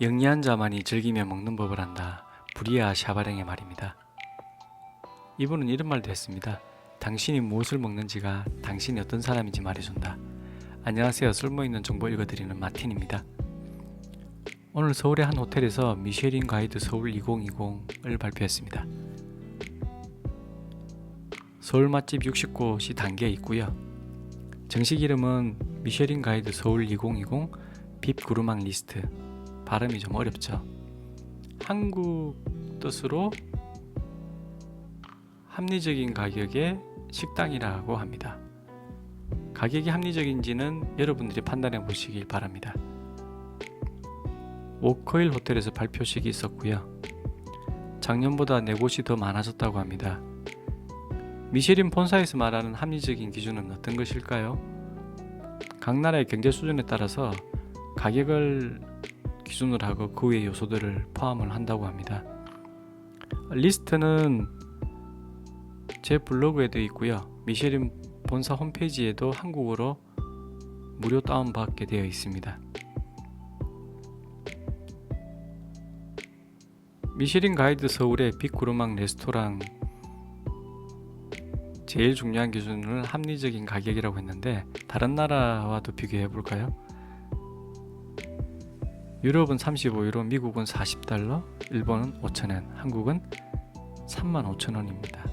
영리한 자만이 즐기며 먹는 법을 안다. 부리아 샤바랭의 말입니다. 이분은 이런 말도 했습니다. 당신이 무엇을 먹는지가 당신이 어떤 사람인지 말해준다. 안녕하세요. 쓸모있는 정보 읽어드리는 마틴입니다. 오늘 서울의 한 호텔에서 미쉐린 가이드 서울 2020을 발표했습니다. 서울 맛집 60곳이 담겨 있고요. 정식 이름은 미쉐린 가이드 서울 2020 빕 구르망 리스트. 발음이 좀 어렵죠. 한국 뜻으로 합리적인 가격의 식당이라고 합니다. 가격이 합리적인지는 여러분들이 판단해 보시길 바랍니다. 워커힐 호텔에서 발표식이 있었고요. 작년보다 네 곳이 더 많아졌다고 합니다. 미쉐린 본사에서 말하는 합리적인 기준은 어떤 것일까요? 각 나라의 경제 수준에 따라서 가격을 기준으로 하고 그 외의 요소들을 포함을 한다고 합니다. 리스트는 제 블로그에도 있고요. 미쉐린 본사 홈페이지에도 한국어로 무료 다운받게 되어 있습니다. 미쉐린 가이드 서울의 빅구르망 레스토랑 제일 중요한 기준은 합리적인 가격이라고 했는데 다른 나라와도 비교해 볼까요? 유럽은 35유로, 미국은 40달러, 일본은 5천엔, 한국은 3만 5천 원입니다.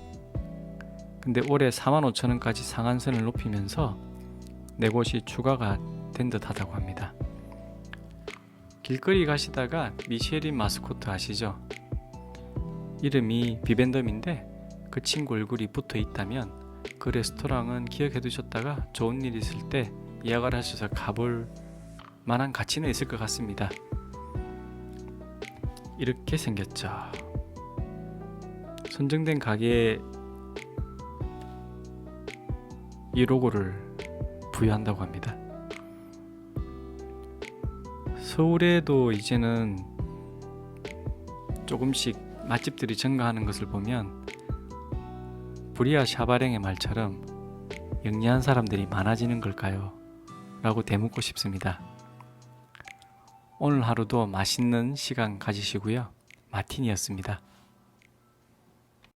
근데 올해 4만 5천 원까지 상한선을 높이면서 네 곳이 추가가 된 듯하다고 합니다. 길거리 가시다가 미쉐린 마스코트 아시죠? 이름이 비벤덤인데 그 친구 얼굴이 붙어 있다면 그 레스토랑은 기억해 두셨다가 좋은 일 있을 때 예약을 하셔서 가볼 만한 가치는 있을 것 같습니다. 이렇게 생겼죠. 선정된 가게에 이 로고를 부여한다고 합니다. 서울에도 이제는 조금씩 맛집들이 증가하는 것을 보면 부리아 샤바랭의 말처럼 영리한 사람들이 많아지는 걸까요? 라고 되묻고 싶습니다. 오늘 하루도 맛있는 시간 가지시고요. 마틴이었습니다.